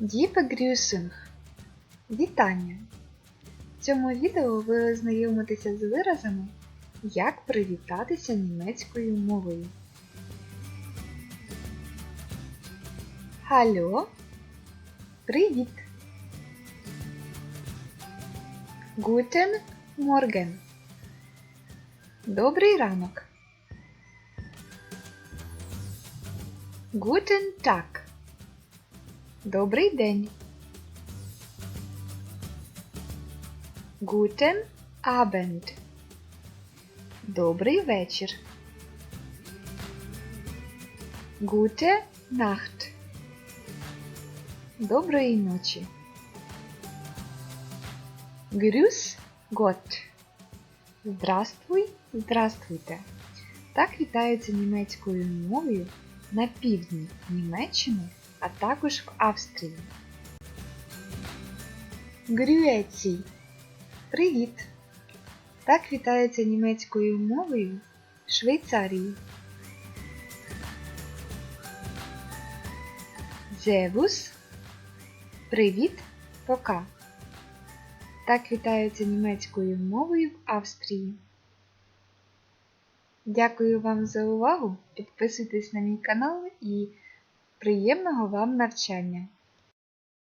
Die Begrüßung. Вітання! В цьому відео ви ознайомитеся з виразами, як привітатися німецькою мовою. Hallo. Привіт. Guten Morgen. Добрий ранок. Guten Tag. Добрий день. Guten Abend. Добрий вечір. Gute Nacht. Доброї ночі. Grüß Gott. Здравствуй, здравствуйте. Так вітаються німецькою мовою на півдні Німеччини, а також в Австрії. Grüezi. Привіт! Так вітаються німецькою мовою в Швейцарії. Зевус. Привіт, пока. Так вітаються німецькою мовою в Австрії. Дякую вам за увагу. Підписуйтесь на мій канал і приємного вам навчання!